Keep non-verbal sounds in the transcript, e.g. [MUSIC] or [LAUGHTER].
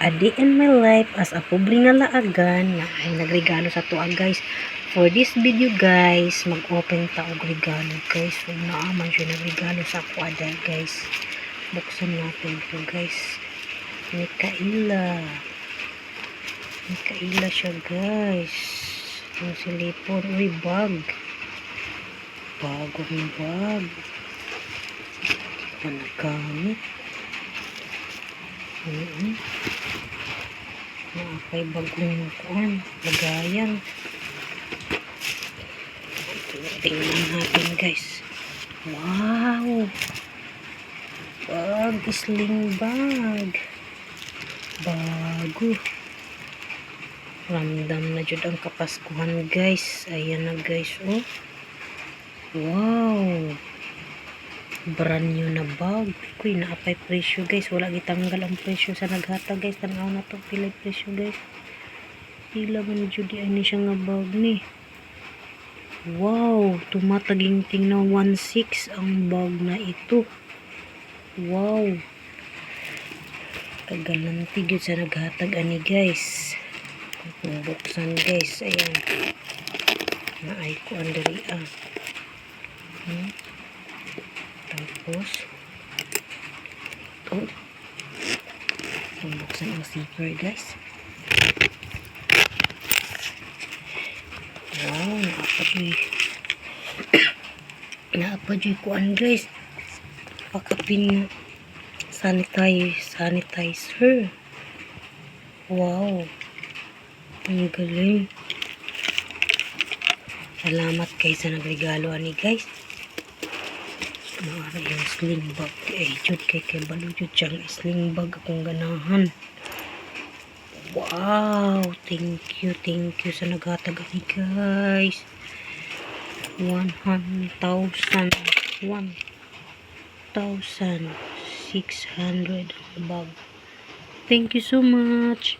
a day in my life as a pobre nga laagan na ay nagregalo sa tuwa guys. For this video guys mag-open ta og regalo guys. So naaman siya nagregalo sa ako ada guys. Buksan natin ito guys. Mikaela. Mikaela siya guys. Yung silipon. Uy bag. Bagong bag. Pa nagamit Oo. Naapay bagong kuan, lagayan. Tingnan natin guys. Wow! Bag, sling bag. Bago. Ramdam na jud ang kapaskuhan guys. Ayan na guys, oh. Wow! Brand new na bag. Kuy, naapay presyo guys. Wala gitanggal ang presyo sa naghata guys. Tanaw na to. Pila yung presyo guys. Pila man judi ani siya nga bag ni. Wow, tumataging na 1.6 ang bag na ito. Wow. Kagalanti gyud sa naghatag ani guys. Kung buksan guys, ayan. Naay ko andari ah. Hmm? Tapos, oh, bubuksan ang zipper guys. Wow, naapadoy. naapadoy [COUGHS] kuan guys. Pakapin sanitize, sanitizer. Wow. Ang galing. Salamat kay sa nagregalo ani guys. Yung sling bag. Eh, jud kay kay balo jud sling bag akong ganahan. Wow! Thank you, thank you sa naghatag ani guys. 100,000 1,600 ang bag. Thank you so much.